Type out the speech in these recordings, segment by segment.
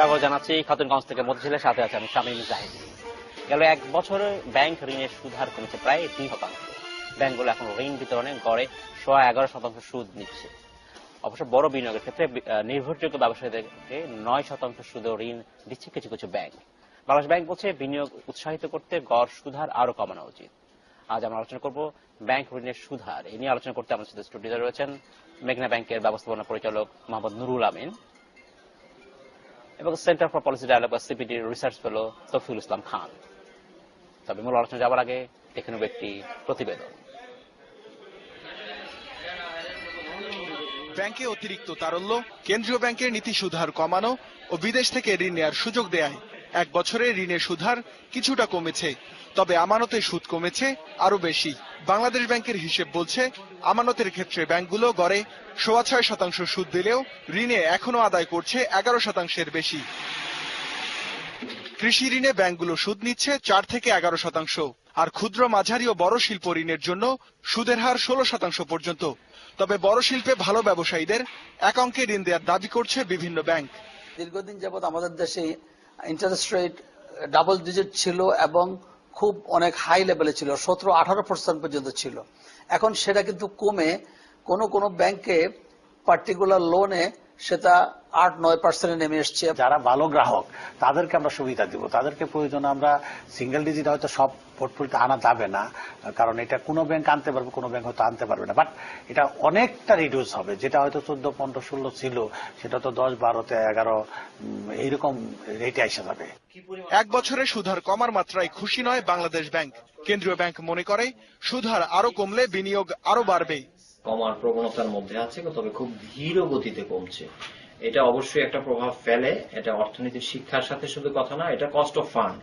স্বাগত জানাচ্ছি খাতুনগঞ্জ থেকে মতিঝিলের সাথে আছে আমি শামীম জাহিদ। গেল এক বছরে ব্যাংক ঋণের সুদ হার কমেছে প্রায় দুই শতাংশ। ব্যাংকগুলো এখন ঋণ বিতরণে গড়ে সোয়া এগারো শতাংশ সুদ নিচ্ছে। অবশ্য বড় বিনিয়োগের ক্ষেত্রে নির্ভরযোগ্য ব্যবসায়ীদেরকে নয় শতাংশ সুদে ঋণ দিচ্ছে কিছু কিছু ব্যাংক। বাংলাদেশ ব্যাংক বলছে, বিনিয়োগ উৎসাহিত করতে গড় সুধার আরও কমানো উচিত। আজ আমরা আলোচনা করব ব্যাংক ঋণের সুধার। এ নিয়ে আলোচনা করতে আমাদের সাথে স্টুডিওতে রয়েছেন মেঘনা ব্যাংকের ব্যবস্থাপনা পরিচালক মোহাম্মদ নুরুল আমিন। এবং সেন্টার ফর পলিসি ডায়ালগ বা CPD research fellow Tofiul Islam Khan তবে মূল আলোচনা যাওয়ার আগে দেখে নেব একটি প্রতিবেদন। ব্যাংকে অতিরিক্ত তারল্য, কেন্দ্রীয় ব্যাংকের নীতি সুধার কমানো ও বিদেশ থেকে ঋণ নেওয়ার সুযোগ দেয় এক বছরে ঋণের সুধার কিছুটা কমেছে। তবে আমানতের সুদ কমেছে আরও বেশি। বাংলাদেশ ব্যাংকের হিসেব বলছে, আমানতের ক্ষেত্রে ব্যাংকগুলো গড়ে সোয়া ছয় শতাংশ সুদ দিলেও ঋণে এখনও আদায় করছে এগারো শতাংশের বেশি। কৃষি ঋণে ব্যাংকগুলো সুদ নিচ্ছে চার থেকে এগারো শতাংশ, আর ক্ষুদ্র, মাঝারি ও বড় শিল্প ঋণের জন্য সুদের হার ষোলো শতাংশ পর্যন্ত। তবে বড় শিল্পে ভালো ব্যবসায়ীদের এক অঙ্কে ঋণ দেওয়ার দাবি করছে বিভিন্ন ব্যাংক। দীর্ঘদিন যাবৎ আমাদের দেশে ইন্টারেস্ট রেট ডাবল ডিজিট ছিল এবং খুব অনেক হাই লেভেলে ছিল, সতেরো, আঠারো পার্সেন্ট পর্যন্ত ছিল। এখন সেটা কিন্তু কমে কোনো কোনো ব্যাংকে পার্টিকুলার লোনে সেটা আট নয় পার্সেন্টে নেমে এসছে। যারা ভালো গ্রাহক তাদেরকে আমরা সুবিধা দিব। তাদেরকে প্রয়োজন আমরা সিঙ্গেল ডিজিট হয়তো সব পোর্টফোলিওতে আনা যাবে না কারণ এটা কোনো ব্যাংক আনতে পারবে কোনো ব্যাংক হয়তো আনতে পারবে না। বাট এটা অনেকটা রিডিউস হবে যেটা হয়তো চোদ্দ পনেরো ষোলো ছিল সেটা তো দশ বারোতে এগারো এইরকম রেটে এসে যাবে। এক বছরে সুধার কমার মাত্রায় খুশি নয় বাংলাদেশ ব্যাংক। কেন্দ্রীয় ব্যাংক মনে করে সুধার আরও কমলে বিনিয়োগ আরও বাড়বে। কমার প্রবণতার মধ্যে আছে তবে খুব ধীর গতিতে কমছে। এটা অবশ্যই একটা প্রভাব ফেলে এটা অর্থনীতির শিক্ষার সাথে শুধু কথা না এটা কস্ট অফ ফান্ড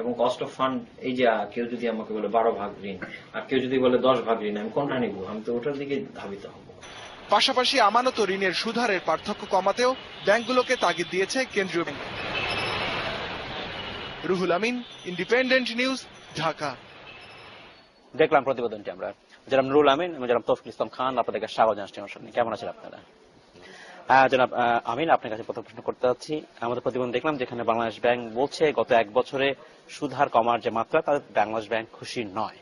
এবং কস্ট অফ ফান্ড এই যে কেউ যদি আমাকে বলে বারো ভাগ ঋণ আর কেউ যদি বলে দশ ভাগ ঋণ আমি কোনটা নিব? আমি তো ওটার দিকে ধাবিত হব। পাশাপাশি আমানত ও ঋণের সুধারের পার্থক্য কমাতেও ব্যাংকগুলোকে তাগিদ দিয়েছে কেন্দ্রীয় bank. Ruhul Amin independent news Dhaka. দেখলাম প্রতিবেদনটি আমরা। জনাব নুরুল আমিন এবং জনাব তফিল ইসলাম খান আপনাদেরকে স্বাগত জানাচ্ছি অনুষ্ঠানে। কেমন আছেন আপনারা? হ্যাঁ জনাব আমিন আপনার কাছে প্রথম প্রশ্ন করতে যাচ্ছি। আমাদের প্রতিবেদন দেখলাম যেখানে বাংলাদেশ ব্যাংক বলছে গত এক বছরে সুধার কমার যে মাত্রা তাতে বাংলাদেশ ব্যাংক খুশি নয়।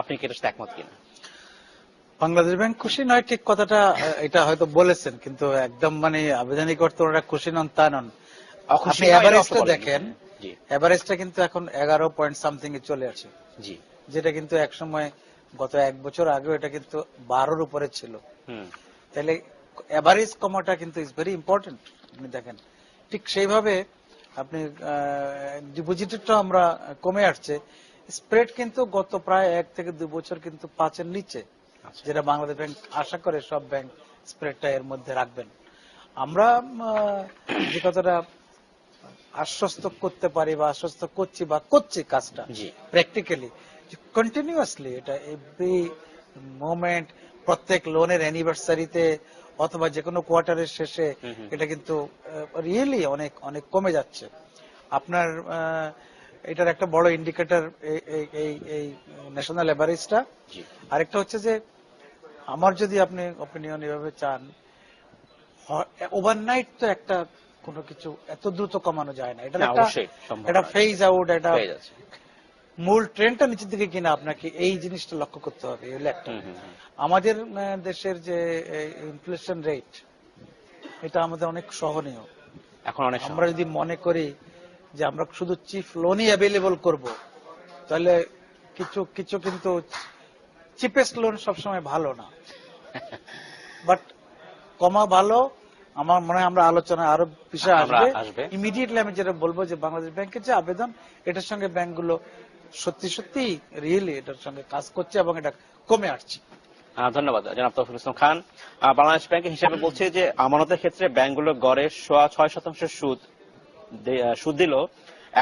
আপনি কি সাথে একমত কিনা? বাংলাদেশ ব্যাংক খুশি নয় ঠিক কথাটা এটা হয়তো বলেছেন কিন্তু একদম মানে আবেদনিক অর্থ ওরা খুশি নন তা নন। আপনি এভারেজটা দেখেন জি। এভারেজটা কিন্তু এখন এগারো পয়েন্ট সামথিং এ চলে আসে জি। যেটা কিন্তু এক সময় গত এক বছর আগেও এটা কিন্তু বারোর উপরে ছিল। তাহলে এভারেজ কমাটা কিন্তু ইজ ভেরি ইম্পর্টেন্ট আপনি দেখেন ঠিক সেইভাবে আপনি ডিপোজিটেরটা আমরা কমে আসছে। স্প্রেড কিন্তু গত প্রায় এক থেকে দুই বছর কিন্তু পাঁচের নিচে। আচ্ছা। যেটা বাংলাদেশ ব্যাংক আশা করে সব ব্যাংক স্প্রেডটা এর মধ্যে রাখবেন। আমরা যে কথাটা আশ্বস্ত করতে পারি বা আশ্বস্ত করছি বা করছি কাজটা প্র্যাকটিক্যালি কন্টিনিউয়াসলি এটা এভরি মোমেন্ট প্রত্যেক লোনের অ্যানিভার্সারিতে অথবা যে কোনো কোয়ার্টারের শেষে। এটা কিন্তু রিয়েলি অনেক অনেক কমে যাচ্ছে। আপনার এটার একটা বড় ইন্ডিকেটর এই এই ন্যাশনাল এভারেজটা জি। আরেকটা হচ্ছে যে আমার যদি আপনি অপিনিয়ন এভাবে চান ওভারনাইট তো একটা কোনো কিছু এত দ্রুত কমানো যায় না। এটা একটা। ফেজ আউট এটা মূল ট্রেনটা নিচের দিকে কিনা আপনাকে এই জিনিসটা লক্ষ্য করতে হবে একটা। আমাদের দেশের যে ইনফ্লেশন রেট এটা আমাদের অনেক সহনীয়। এখন অনেক আমরা যদি মনে করি যে আমরা শুধু চিফ লোনই অ্যাভেলেবল করব তাহলে কিছু কিছু কিন্তু চিপেস্ট লোন সবসময় ভালো না। বাট কমা ভালো আমার মনে হয় আমরা আলোচনা আরও বিষয় আসবে। ইমিডিয়েটলি আমি যেটা বলব যে বাংলাদেশ ব্যাংকের যে আবেদন এটার সঙ্গে ব্যাংকগুলো সত্যি সত্যি রিয়েলি এটার সঙ্গে কাজ করছে এবং এটা কমে আসছে। ধন্যবাদ, জনাব তফিল ইসলাম খান। বাংলাদেশ ব্যাংকের হিসাবে বলছে যে আমানতের ক্ষেত্রে ব্যাংকগুলো গড়ে সোয়া ছয় শতাংশ সুদ সুদ দিল,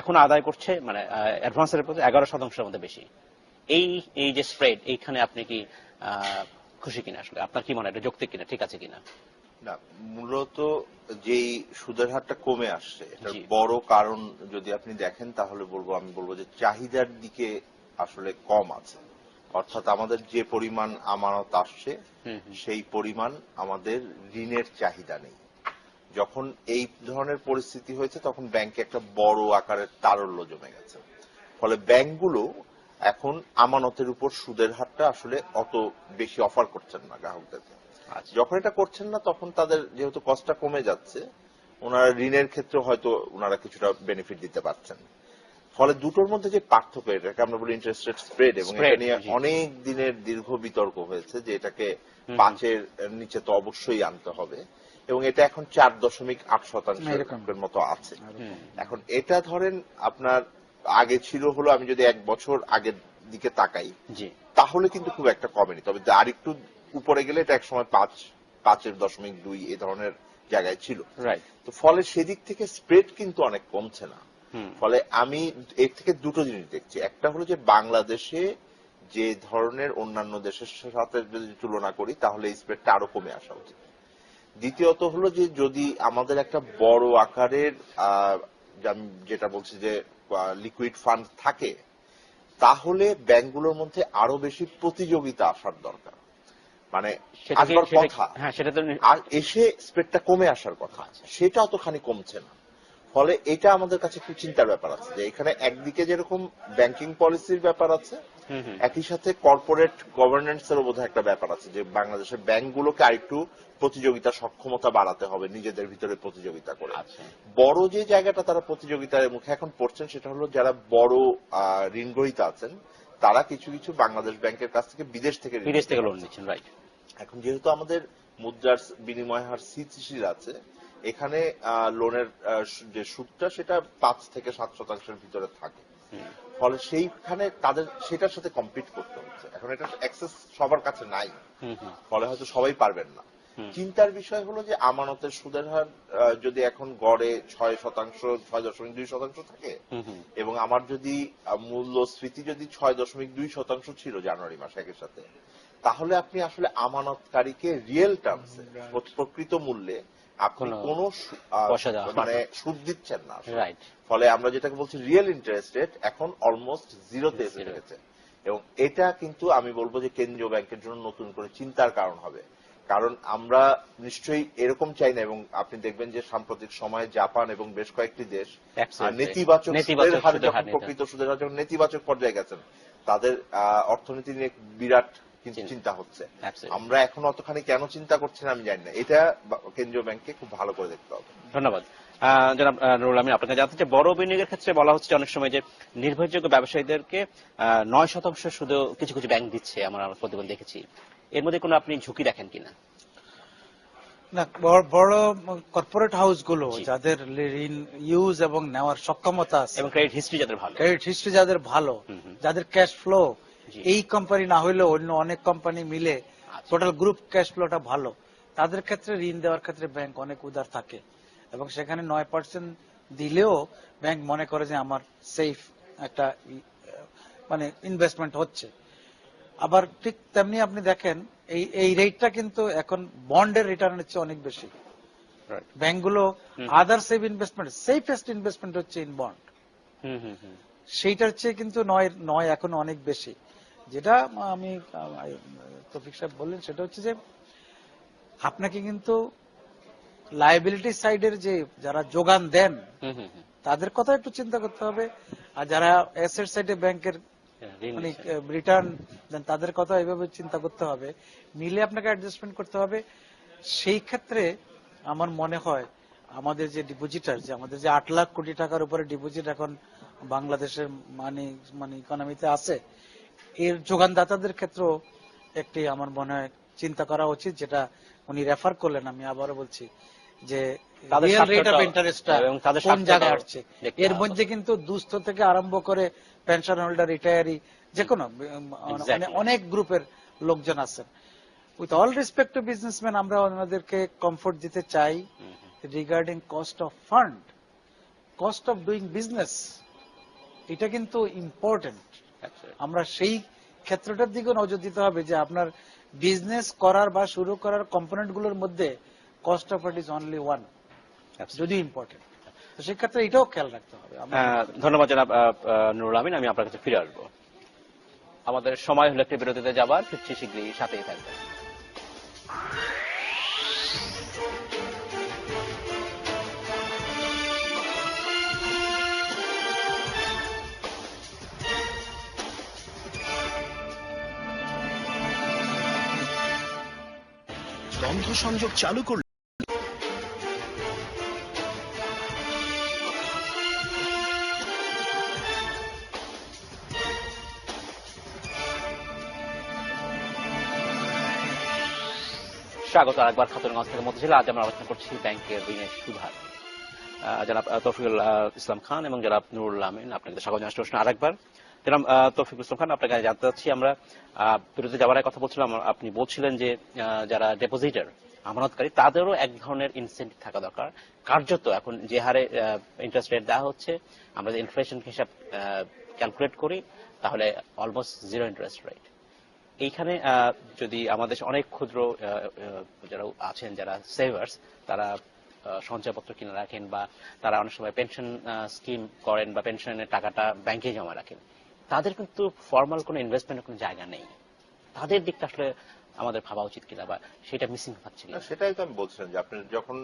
এখন আদায় করছে মানে অ্যাডভান্সের প্রতি এগারো শতাংশের মধ্যে বেশি। এই এই যে স্প্রেড এইখানে আপনি কি খুশি কিনা আসলে? আপনার কি মনে হয় এটা যৌক্তিক কিনা, ঠিক আছে কিনা? না মূলত যেই সুদের হারটা কমে আসছে এটার বড় কারণ যদি আপনি দেখেন তাহলে বলব আমি বলব যে চাহিদার দিকে আসলে কম আছে। অর্থাৎ আমাদের যে পরিমাণ আমানত আসছে। সেই পরিমাণ আমাদের ঋণের চাহিদা নেই। যখন এই ধরনের পরিস্থিতি হয়েছে তখন ব্যাংকে একটা বড় আকারের তারল্য জমে গেছে। ফলে ব্যাংকগুলো এখন আমানতের উপর সুদের হারটা আসলে অত বেশি অফার করছেন না গ্রাহকদেরকে। আচ্ছা যখন এটা করছেন না তখন তাদের যেহেতু কস্টটা কমে যাচ্ছে ওনারা ঋণের ক্ষেত্রে হয়তো ওনারা কিছুটা বেনিফিট দিতে পারছেন। ফলে দুটোর মধ্যে যে পার্থক্য এটাকে আমরা বলি ইন্টারেস্ট রেট স্প্রেড এবং এটা নিয়ে অনেক দিনের দীর্ঘ বিতর্ক হয়েছে যে এটাকে পাঁচের নিচে তো অবশ্যই আনতে হবে এবং এটা এখন চার দশমিক আট শতাংশের মতো আছে। এখন এটা ধরেন আপনার আগে ছিল হলো আমি যদি এক বছর আগের দিকে তাকাই জি। তাহলে কিন্তু খুব একটা কমেনি। তবে আরেকটু উপরে গেলে এটা একসময় পাঁচ পাঁচের দশমিক দুই এ ধরনের জায়গায় ছিল। তো ফলে সেদিক থেকে স্প্রেড কিন্তু অনেক কমছে না। ফলে আমি এর থেকে দুটো জিনিস দেখছি। একটা হলো যে বাংলাদেশে যে ধরনের অন্যান্য দেশের সাথে যদি তুলনা করি তাহলে এই স্প্রেডটা আরও কমে আসা উচিত। দ্বিতীয়ত হলো যে যদি আমাদের একটা বড় আকারের যেটা বলছি যে লিকুইড ফান্ড থাকে তাহলে ব্যাংকগুলোর মধ্যে আরও বেশি প্রতিযোগিতা আসার দরকার। মানে আসবার কথা। হ্যাঁ এসে স্প্রেডটা কমে আসার কথা সেটা অতখানি কমছে না। ফলে এটা আমাদের কাছে একটু চিন্তার ব্যাপার আছে যে এখানে একদিকে যেরকম ব্যাংকিং পলিসির ব্যাপার আছে একই সাথে কর্পোরেট গভর্নেন্স এরও বোধহয় একটা ব্যাপার আছে যে বাংলাদেশের ব্যাংকগুলোকে আরেকটু প্রতিযোগিতা সক্ষমতা বাড়াতে হবে নিজেদের ভিতরে প্রতিযোগিতা করে। আচ্ছা। বড় যে জায়গাটা তারা প্রতিযোগিতার মুখে এখন পড়ছেন সেটা হলো যারা বড় আহ, ঋণ গ্রহীতা আছেন তারা কিছু কিছু বাংলাদেশ ব্যাংকের কাছ থেকে বিদেশ থেকে বিদেশ থেকে লোন নিচ্ছেন রাইট এখন যেহেতু আমাদের মুদ্রার বিনিময় হার স্থিতিশীল আছে এখানে লোনের যে সুদটা সেটা পাঁচ থেকে সাত শতাংশের ভিতরে থাকে। ফলে সেইখানে তাদের সেটার সাথে কম্পিট করতে হচ্ছে। এখন এটা অ্যাক্সেস সবার কাছে নাই। ফলে হয়তো সবাই পারবেন না। চিন্তার বিষয় হলো যে আমানতের সুদের হার যদি এখন গড়ে ছয় শতাংশ ছয় দশমিক দুই শতাংশ থাকে এবং আমার যদি মূল্যস্ফীতি যদি ছয় দশমিক দুই শতাংশ ছিল জানুয়ারি মাসে একের সাথে তাহলে আপনি আসলে আমানতকারীকে রিয়েল টার্মসে প্রকৃত মূল্যে আপনি কোনো মানে সুদ দিচ্ছেন না রাইট ফলে আমরা যেটাকে বলছি রিয়েল ইন্টারেস্ট রেট এখন অলমোস্ট জিরোতে এসে গেছে। এবং এটা কিন্তু আমি বলব যে কেন্দ্রীয় ব্যাংকের জন্য নতুন করে চিন্তার কারণ হবে। কারণ আমরা নিশ্চয়ই এরকম চাই না এবং আপনি দেখবেন যে সাম্প্রতিক সময়ে জাপান এবং বেশ কয়েকটি দেশ. নেতিবাচক নেতিবাচক সুদের হার যখন প্রকৃত সুদের হার যখন নেতিবাচক পর্যায়ে গেছেন তাদের অর্থনীতি নিয়ে বিরাট কিন্তু চিন্তা। হচ্ছে। আমরা এখন অতখানি কেন চিন্তা করছি না আমি জানি না। এটা কেন্দ্রীয় ব্যাংককে খুব ভালো করে দেখতে হবে। ধন্যবাদ। জনাব নুরুল আমিন আপনাকে জানতে চাই বড় বিনিয়োগের ক্ষেত্রে বলা হচ্ছে অনেক সময় যে নির্ভরযোগ্য ব্যবসায়ীদেরকে নয় শতাংশ শুধু কিছু কিছু ব্যাংক দিচ্ছে আমরা আমরা প্রতিবেদন দেখেছি। এর মধ্যে কোনো আপনি ঝুঁকি দেখেন কিনা না বড় কর্পোরেট হাউসগুলো জি। যাদের ঋণ ইউজ এবং নেওয়ার সক্ষমতা আছে এবং ক্রেডিট হিস্ট্রি যাদের ভালো ক্রেডিট হিস্ট্রি যাদের ভালো। যাদের ক্যাশ ফ্লো এই কোম্পানি না হইলেও অন্য অনেক কোম্পানি মিলে। টোটাল গ্রুপ ক্যাশ ফ্লোটা ভালো তাদের ক্ষেত্রে ঋণ দেওয়ার ক্ষেত্রে ব্যাংক অনেক উদার থাকে এবং সেখানে নয় পার্সেন্ট দিলেও ব্যাংক মনে করে যে আমার সেফ একটা মানে ইনভেস্টমেন্ট হচ্ছে আবার ঠিক তেমনি আপনি দেখেন এই এই রেটটা কিন্তু এখন বন্ডের রিটার্নের চেয়ে অনেক বেশি. ব্যাংকগুলো। Other safe investment safest investment হচ্ছে in bond hmm hmm hmm সেইটার চেয়ে কিন্তু নয় নয় এখন অনেক বেশি যেটা আমি তফিক সাহেব বললেন সেটা হচ্ছে যে আপনাকে কিন্তু লাইবিলিটি সাইডের যে যারা যোগান দেন হুম হুম হুম। তাদের কথা একটু চিন্তা করতে হবে আর যারা অ্যাসেট সাইডে ব্যাংকের নিচ্ছেন। রিটার্ন দেন তাদের কথা এইভাবে চিন্তা করতে হবে। মিলে আপনাকে অ্যাডজাস্টমেন্ট করতে হবে। সেই ক্ষেত্রে আমার মনে হয় আমাদের যে ডিপোজিটার যে আমাদের যে আট লাখ কোটি টাকার উপরে ডিপোজিট এখন বাংলাদেশের মানে মানে ইকোনমিতে আছে এর যোগানদাতাদের ক্ষেত্রেও একটি আমার মনে হয় চিন্তা করা উচিত যেটা উনি রেফার করলেন আমি আবারও বলছি যে রেট অফ ইন্টারেস্টটা কোন জায়গায় আসছে? এর মধ্যে কিন্তু দুস্থ থেকে আরম্ভ করে পেনশন হোল্ডার রিটায়ারি যে কোনো. অনেক গ্রুপের লোকজন আছেন। With all respect to businessman আমরা ওনাদেরকে কমফোর্ট দিতে চাই regarding cost of fund cost of doing business এটা কিন্তু ইম্পর্টেন্ট আমরা সেই ক্ষেত্রটার দিকে নজর দিতে হবে যে আপনার বিজনেস করার বা শুরু করার কম্পোনেন্টগুলোর মধ্যে cost of it is only one. যদি ইম্পর্টেন্ট সেক্ষেত্রে এটাও খেয়াল রাখতে হবে। হ্যাঁ, ধন্যবাদ জানাব নুরুল আমিন। আমি আপনার কাছে ফিরে আসব। আমাদের সময় হলে একটি বিরতিতে যাবার ফিরছি শীঘ্রই সাথেই থাকবেন সংযোগ চালু করলে স্বাগত আরেকবার খাতুনগঞ্জ থেকে মধ্যে আজ আমরা আলোচনা করছি ব্যাংকের ঋণের সুধার আহ, তৌফিকুল ইসলাম খান এবং জনাব নুরুল আমিন আপনাকে স্বাগত জানাচ্ছি আরেকবার। জনাব তৌফিকুল ইসলাম খান আপনাকে জানতে চাচ্ছি আমরা বিরতি যাওয়ার কথা বলছিলাম আপনি বলছিলেন যে যারা ডেপোজিটার আমানতকারী তাদেরও এক ধরনের ইনসেন্টিভ থাকা দরকার। কার্যত এখন যে হারে ইন্টারেস্ট রেট দেওয়া হচ্ছে আমরা যে ইনফ্লেশন হিসাব ক্যালকুলেট করি তাহলে অলমোস্ট জিরো ইন্টারেস্ট রেট এইখানে যদি আমাদের অনেক ক্ষুদ্র যারা আছেন যারা সেভার্স তারা সঞ্চয়পত্র কিনে রাখেন বা তারা অনেক সময় পেনশন স্কিম করেন বা পেনশনের টাকাটা ব্যাংকে জমা রাখেন তাদের কিন্তু ফর্মাল কোনো ইনভেস্টমেন্টের কোনো জায়গা নেই। তাদের দিকটা আসলে আমাদের ভাবা উচিত কিনা বা সেটা মিসিং হচ্ছে না, সেটাই তো আমি বলছিলাম যে আপনি যখন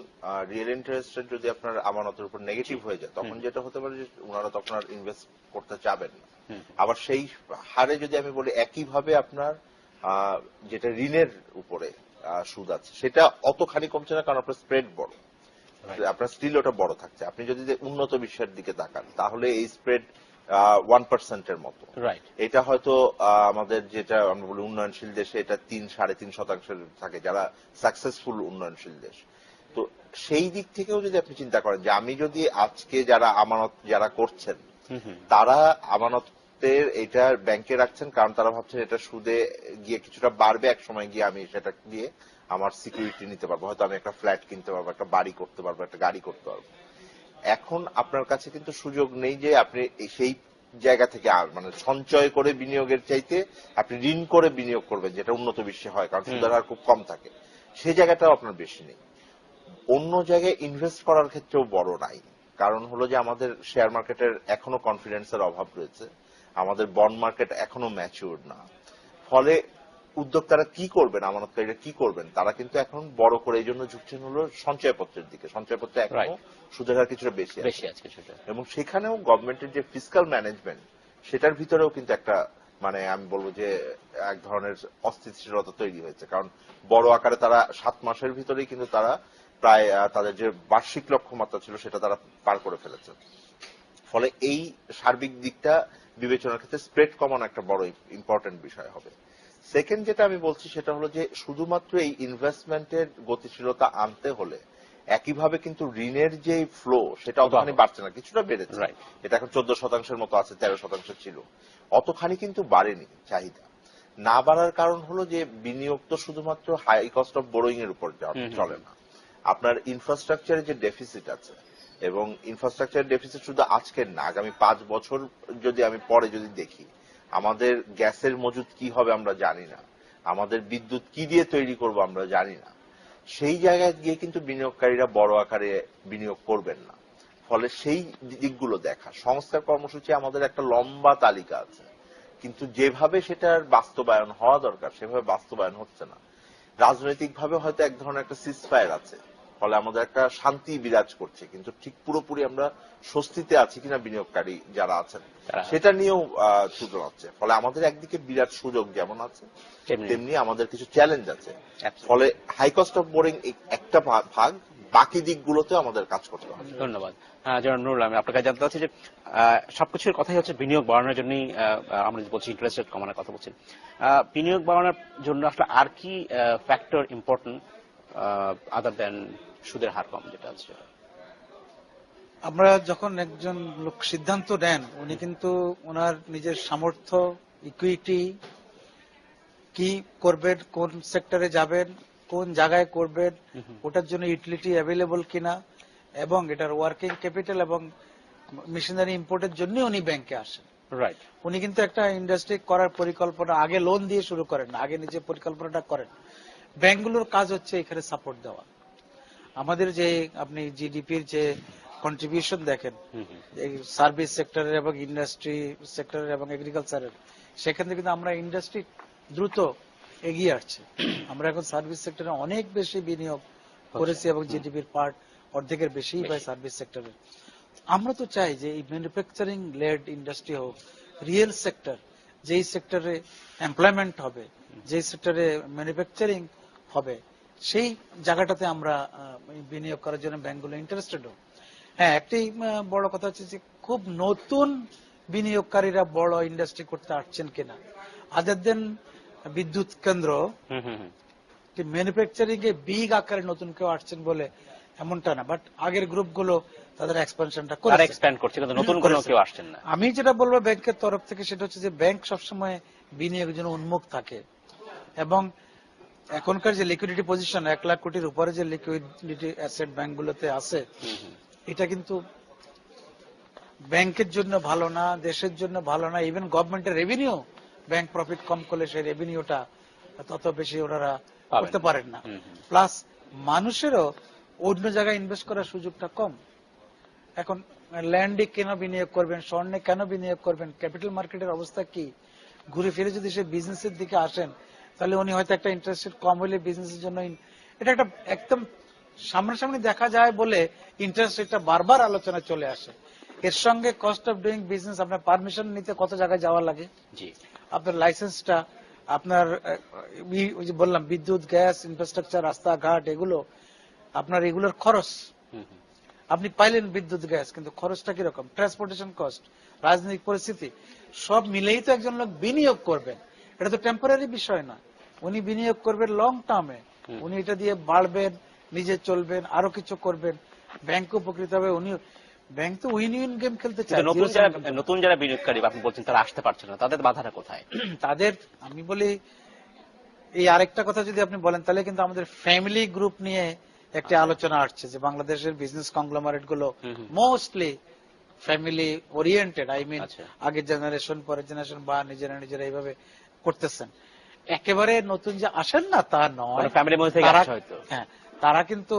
রিয়েল ইন্টারেস্ট যদি আপনার আমানতের উপর নেগেটিভ হয়ে যায় তখন যেটা হতে পারে যে ওনারা তখন আর ইনভেস্ট করতে চাবেন না। আবার সেই হারে যদি আমি বলি একইভাবে আপনার যেটা ঋণের উপরে সুদ আছে সেটা অতখানি কমছে না কারণ আপনার স্প্রেড বড়। আপনার স্টিল ওটা বড় থাকছে। আপনি যদি উন্নত বিশ্বের দিকে তাকান তাহলে এই স্প্রেড ওয়ান পার্সেন্টের মতো। এটা হয়তো আমাদের যেটা আমরা বলি উন্নয়নশীল দেশে এটা তিন সাড়ে তিন শতাংশের থাকে যারা সাকসেসফুল উন্নয়নশীল দেশ। তো সেই দিক থেকেও যদি আপনি চিন্তা করেন যে আমি যদি আজকে যারা আমানত যারা করছেন তারা হুম তারা এটা ব্যাংকে রাখছেন কারণ তারা ভাবছেন এটা সুদে গিয়ে কিছুটা বাড়বে এক সময় গিয়ে আমি সেটা দিয়ে আমার সিকিউরিটি নিতে পারব। হয়তো আমি একটা ফ্ল্যাট কিনতে পারব একটা বাড়ি করতে পারব একটা গাড়ি করতে পারব। এখন আপনার কাছে কিন্তু সুযোগ নেই যে আপনি সেই জায়গা থেকে আর মানে সঞ্চয় করে বিনিয়োগের চাইতে আপনি ঋণ করে বিনিয়োগ করবেন যেটা উন্নত বিশ্বে হয় কারণ সুদের হার খুব কম থাকে। সেই জায়গাটাও আপনার বেশি নেই। অন্য জায়গায় ইনভেস্ট করার ক্ষেত্রেও বড় নাই। কারণ হলো যে আমাদের শেয়ার মার্কেটের এখনও কনফিডেন্সের অভাব রয়েছে। আমাদের বন্ড মার্কেট এখনও ম্যাচিউর না। ফলে উদ্যোক্তারা কি করবেন আমানতকারীরা কি করবেন তারা কিন্তু এখন বড় করে এই জন্য ঝুঁকছেন হলো সঞ্চয়পত্রের দিকে। সঞ্চয়পত্রে এখনও সুদের হার কিছুটা বেশি বেশি আছে কিছুটা। এবং সেখানেও গভর্নমেন্টের যে ফিসকাল ম্যানেজমেন্ট সেটার ভিতরেও কিন্তু একটা মানে আমি বলব যে এক ধরনের অস্থিতিশীলতা তৈরি হয়েছে। কারণ বড় আকারে তারা সাত মাসের ভিতরেই কিন্তু তারা প্রায় তাদের যে বার্ষিক লক্ষ্যমাত্রা ছিল সেটা তারা পার করে ফেলেছে। ফলে এই সার্বিক দিকটা বিবেচনার ক্ষেত্রে স্প্রেড কমানো একটা বড় ইম্পর্টেন্ট বিষয় হবে। সেকেন্ড যেটা আমি বলছি সেটা হলো যে শুধুমাত্র এই ইনভেস্টমেন্টের গতিশীলতা আনতে হলে একইভাবে কিন্তু ঋণের যে ফ্লো সেটা অতখানি বাড়ছে না কিছুটা বেড়েছে. এটা এখন চোদ্দ শতাংশের মতো আছে তেরো শতাংশ ছিল। অতখানি কিন্তু বাড়েনি চাহিদা। না বাড়ার কারণ হলো যে বিনিয়োগ তো শুধুমাত্র হাই কস্ট অফ বোরোইং এর উপর। চলে না। আপনার ইনফ্রাস্ট্রাকচারের যে ডেফিসিট আছে এবং ইনফ্রাস্ট্রাকচার ডেফিসিট শুধু আজকের না, আগামী পাঁচ বছর যদি আমি পরে যদি দেখি, আমাদের গ্যাসের মজুদ কি হবে আমরা জানি না, আমাদের বিদ্যুৎ কি দিয়ে তৈরি করব আমরা জানি না। সেই জায়গায় গিয়ে কিন্তু বিনিয়োগকারীরা বড় আকারে বিনিয়োগ করবেন না। ফলে সেই দিকগুলো দেখা। সংস্কার কর্মসূচি আমাদের একটা লম্বা তালিকা আছে। কিন্তু যেভাবে সেটার বাস্তবায়ন হওয়া দরকার, সেভাবে বাস্তবায়ন হচ্ছে না। রাজনৈতিকভাবে হয়তো এক ধরনের একটা সিসফায়ার আছে। ফলে আমাদের একটা শান্তি বিরাজ করছে। কিন্তু ঠিক পুরোপুরি আমরা স্বস্তিতে আছি কিনা বিনিয়োগকারী যারা আছেন সেটা নিয়েও ছুটো হচ্ছে ফলে আমাদের একদিকে বিরাট সুযোগ যেমন আছে তেমনি- আমাদের কিছু চ্যালেঞ্জ আছে। ফলে হাই কস্ট অফ বোরিং একটা ভাগ বাকি দিকগুলোতে আমাদের কাজ করতে হবে। ধন্যবাদ। হ্যাঁ নুরুল আমি আপনার কাছে জানতে চাচ্ছি যে সবকিছুর কথাই হচ্ছে বিনিয়োগ বাড়ানোর জন্যই আমরা বলছি ইন্টারেস্ট রেট কমানোর কথা বলছি বিনিয়োগ বাড়ানোর জন্য আসলে আর কি ফ্যাক্টর ইম্পর্টেন্ট আদার দেন সুদের হার কম যেটা আছে? আমরা যখন একজন লোক সিদ্ধান্ত নেন উনি কিন্তু ওনার নিজের সামর্থ্য ইকুইটি কি করবেন কোন সেক্টরে যাবেন কোন জায়গায় করবেন ওটার জন্য ইউটিলিটি অ্যাভেলেবল কিনা এবং এটার ওয়ার্কিং ক্যাপিটাল এবং মেশিনারি ইম্পোর্টের জন্য উনি ব্যাংকে আসেন। রাইট উনি কিন্তু একটা ইন্ডাস্ট্রি করার পরিকল্পনা আগে লোন দিয়ে শুরু করেন আগে নিজে পরিকল্পনাটা করেন। ব্যাংকগুলোর কাজ হচ্ছে এখানে সাপোর্ট দেওয়া। আমাদের যে আপনি জিডিপির যে কন্ট্রিবিউশন দেখেন সার্ভিস সেক্টরের এবং ইন্ডাস্ট্রি সেক্টরের এবং এগ্রিকালচারের সেখান থেকে কিন্তু আমরা ইন্ডাস্ট্রি দ্রুত এগিয়ে আসছে। আমরা এখন সার্ভিস সেক্টরে অনেক বেশি বিনিয়োগ করেছি এবং জিডিপির পার্ট অর্ধেকের বেশি পাই সার্ভিস সেক্টরে আমরা তো চাই যে এই ম্যানুফ্যাকচারিং লেড ইন্ডাস্ট্রি হোক রিয়েল সেক্টর যেই সেক্টরে এমপ্লয়মেন্ট হবে যেই সেক্টরে ম্যানুফ্যাকচারিং হবে সেই জায়গাটাতে আমরা বিনিয়োগ করার জন্য ব্যাংকগুলো ইন্টারেস্টেড হ্যাঁ একটি বড় কথা হচ্ছে যে খুব নতুন বিনিয়োগকারীরা বড় ইন্ডাস্ট্রি করতে আসছেন কিনা। আদার দেন বিদ্যুৎ কেন্দ্র। ম্যানুফ্যাকচারিং এ বিগ আকারে নতুন কেউ আসছেন বলে এমনটা না বাট আগের গ্রুপগুলো তাদের এক্সপেনশনটা করে এক্সপ্যান্ড করছে কিন্তু নতুন কোনো কেউ আসছেন না। আমি যেটা বলব ব্যাংকের তরফ থেকে সেটা হচ্ছে যে ব্যাংক সবসময় বিনিয়োগের জন্য উন্মুখ থাকে। এবং এখনকার যে লিকুইডিটি পজিশন এক লাখ কোটির উপরে যে লিকুইডিটি অ্যাসেট ব্যাংকগুলোতে আছে। এটা কিন্তু ব্যাংকের জন্য ভালো না দেশের জন্য ভালো না ইভেন গভর্নমেন্টের রেভিনিউ ব্যাংক প্রফিট কম করলে সেই রেভিনিউটা তত বেশি ওনারা করতে পারেন না। প্লাস মানুষেরও অন্য জায়গায় ইনভেস্ট করার সুযোগটা কম এখন ল্যান্ডে কেন বিনিয়োগ করবেন স্বর্ণে কেন বিনিয়োগ করবেন ক্যাপিটাল মার্কেটের অবস্থা কি ঘুরে ফিরে যদি সে বিজনেসের দিকে আসেন তাহলে উনি হয়তো একটা ইন্টারেস্ট কম হলে বিজনেসের জন্য এটা একটা একদম সামনাসামনি দেখা যায় বলে ইন্টারেস্ট রেটটা বারবার আলোচনা চলে আসে। এর সঙ্গে কস্ট অফ ডুইং বিজনেস আপনার পারমিশন নিতে কত জায়গায় যাওয়া লাগে? জি। আপনার লাইসেন্সটা আপনার ওই যে বললাম বিদ্যুৎ গ্যাস ইনফ্রাস্ট্রাকচার রাস্তাঘাট এগুলো আপনার এগুলোর খরচ। আপনি পাইলেন বিদ্যুৎ গ্যাস কিন্তু খরচটা কীরকম? ট্রান্সপোর্টেশন কস্ট রাজনৈতিক পরিস্থিতি সব মিলেই তো একজন লোক বিনিয়োগ করবেন। এটা তো টেম্পোরারি বিষয় না উনি বিনিয়োগ করবেন লং টার্মে উনি এটা দিয়ে বাড়বেন নিজে চলবেন আরও কিছু করবেন। ব্যাংক উপকৃত হবে উনি ব্যাংক তো উইন উইন গেম খেলতে চায় নতুন যারা নতুন যারা বিনিয়োগকারী আপনি বলছেন তারা আসতে পারছে না তাদের বাধাটা কোথায়? তাদের আমি বলি এই আরেকটা কথা যদি আপনি বলেন তাহলে কিন্তু আমাদের ফ্যামিলি গ্রুপ নিয়ে একটা আলোচনা আসছে যে বাংলাদেশের business কংগ্লোমারেটগুলো। Mostly family oriented I mean আচ্ছা। আগের জেনারেশন পরের জেনারেশন বা নিজেরা নিজেরা এইভাবে করতেছেন। একেবারে নতুন যে আসেন না তা নয়। ফ্যামিলির মধ্যে হয়তো। হ্যাঁ তারা কিন্তু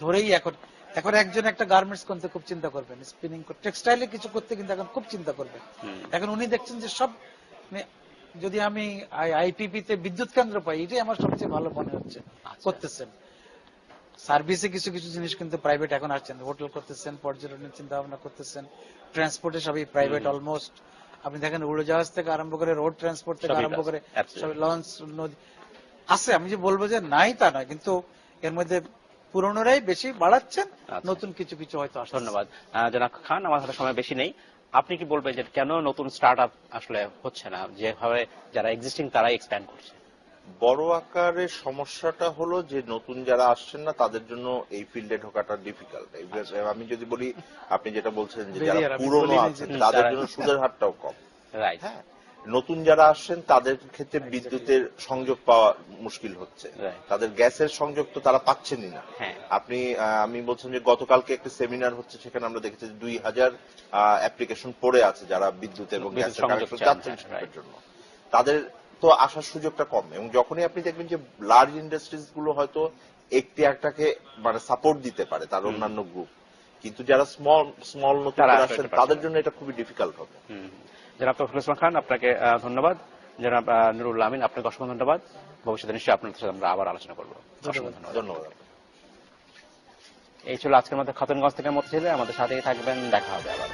ধরেই এখন এখন একজন একটা গার্মেন্টস করতে খুব চিন্তা করবেন স্পিনিং টেক্সটাইলে কিছু করতে কিন্তু এখন খুব চিন্তা করবেন। এখন উনি দেখছেন যে সব মানে যদি আমি আইপিপি তে বিদ্যুৎ কেন্দ্র পাই এটাই আমার সবচেয়ে ভালো মনে হচ্ছে আচ্ছা। করতেছেন। সার্ভিসে কিছু কিছু জিনিস কিন্তু প্রাইভেট এখন আসছেন হোটেল করতেছেন পর্যটনের চিন্তা ভাবনা করতেছেন ট্রান্সপোর্টে সবই প্রাইভেট অলমোস্ট আপনি দেখেন উড়োজাহাজ থেকে আরম্ভ করে রোড ট্রান্সপোর্ট থেকে আরম্ভ করে সব লঞ্চ নদী। আছে আমি যে বলব যে নাই তা না কিন্তু এর মধ্যে পুরনোরাই বেশি বাড়াচ্ছেন আচ্ছা। নতুন কিছু কিছু হয়তো ধন্যবাদ। জনাক খান আমার হাতে সময় বেশি নেই। আপনি কি বলবেন যে কেন নতুন স্টার্ট আসলে হচ্ছে না? যেভাবে যারা এক্সিস্টিং তারাই এক্সপ্যান্ড করছে। বড় আকারের সমস্যাটা হলো যে নতুন যারা আসছেন না তাদের জন্য এই ফিল্ডে ঢোকাটা ডিফিকাল্ট আমি যদি বলি আপনি যেটা বলছেন যে যারা পুরনো আছেন তাদের জন্য সুদের হারটাও কম। হ্যাঁ? নতুন যারা আসছেন তাদের ক্ষেত্রে বিদ্যুতের সংযোগ পাওয়া মুশকিল হচ্ছে। তাদের গ্যাসের সংযোগ তো তারা পাচ্ছেনই না। হ্যাঁ। আপনি আমি বলছেন যে গতকালকে একটা সেমিনার হচ্ছে সেখানে আমরা দেখেছি যে দুই হাজার অ্যাপ্লিকেশন পড়ে আছে যারা বিদ্যুৎ এবং গ্যাসের কানেকশন. জন্য। তাদের তো আসার সুযোগটা কম। এবং যখনই আপনি দেখবেন যে লার্জ ইন্ডাস্ট্রিজগুলো হয়তো একটি একটাকে মানে সাপোর্ট দিতে পারে তার অন্যান্য গ্রুপ কিন্তু যারা স্মল স্মল নতুন পারছে তাদের জন্য এটা খুবই ডিফিকাল্ট হবে। জনাব তফিল ইসলাম খান আপনাকে ধন্যবাদ। জনাব নুরুল্লাহ আমিন আপনাকে অসংখ্য ধন্যবাদ। ভবিষ্যতে নিশ্চয়ই আপনার সাথে আমরা আবার আলোচনা করব। ধন্যবাদ। ধন্যবাদ। এই ছিল আজকের মধ্যে খতনগঞ্জ থেকে মতো ছিল আমাদের সাথেই থাকবেন। দেখা হবে আবার।